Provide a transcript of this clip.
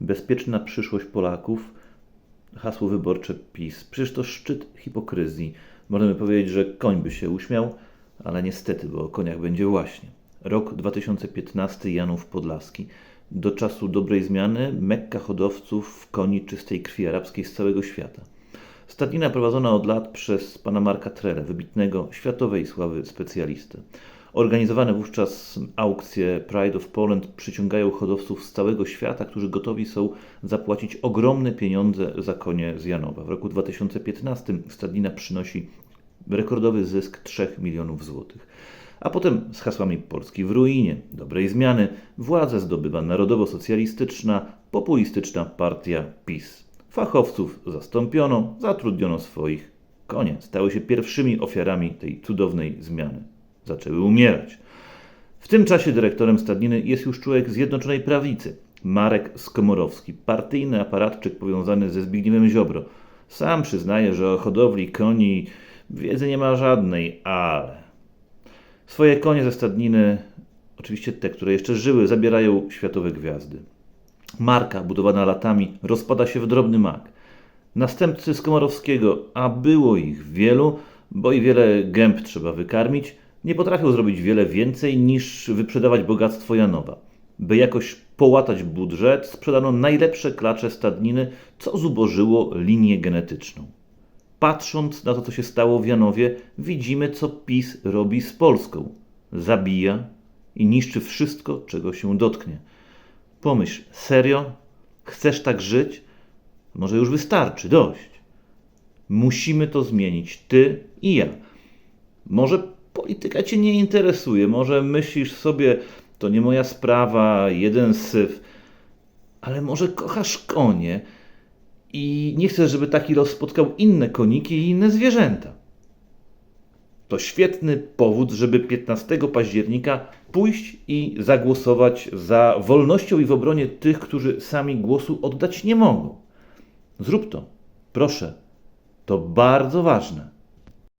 Bezpieczna przyszłość Polaków. Hasło wyborcze PiS. Przecież to szczyt hipokryzji. Możemy powiedzieć, że koń by się uśmiał, ale niestety, bo o koniach będzie właśnie. Rok 2015, Janów Podlaski. Do czasu dobrej zmiany Mekka hodowców koni czystej krwi arabskiej z całego świata. Stadnina prowadzona od lat przez pana Marka Trele, wybitnego światowej sławy specjalistę. Organizowane wówczas aukcje Pride of Poland przyciągają hodowców z całego świata, którzy gotowi są zapłacić ogromne pieniądze za konie z Janowa. W roku 2015 stadnina przynosi rekordowy zysk 3 milionów złotych. A potem z hasłami Polski w ruinie, dobrej zmiany, władzę zdobywa narodowo-socjalistyczna, populistyczna partia PiS. Fachowców zastąpiono, zatrudniono swoich. Konie stały się pierwszymi ofiarami tej cudownej zmiany. Zaczęły umierać. W tym czasie dyrektorem stadniny jest już człowiek Zjednoczonej Prawicy, Marek Skomorowski, partyjny aparatczyk powiązany ze Zbigniewem Ziobro. Sam przyznaje, że o hodowli koni wiedzy nie ma żadnej, ale... Swoje konie ze stadniny, oczywiście te, które jeszcze żyły, zabierają światowe gwiazdy. Marka, budowana latami, rozpada się w drobny mak. Następcy Skomorowskiego, a było ich wielu, bo i wiele gęb trzeba wykarmić, nie potrafią zrobić wiele więcej niż wyprzedawać bogactwo Janowa. By jakoś połatać budżet, sprzedano najlepsze klacze stadniny, co zubożyło linię genetyczną. Patrząc na to, co się stało w Janowie, widzimy, co PiS robi z Polską. Zabija i niszczy wszystko, czego się dotknie. Pomyśl, serio? Chcesz tak żyć? Może już wystarczy, dość. Musimy to zmienić, ty i ja. Może polityka cię nie interesuje, może myślisz sobie, to nie moja sprawa, jeden syf, ale może kochasz konie i nie chcesz, żeby taki los spotkał inne koniki i inne zwierzęta. To świetny powód, żeby 15 października pójść i zagłosować za wolnością i w obronie tych, którzy sami głosu oddać nie mogą. Zrób to. Proszę. To bardzo ważne.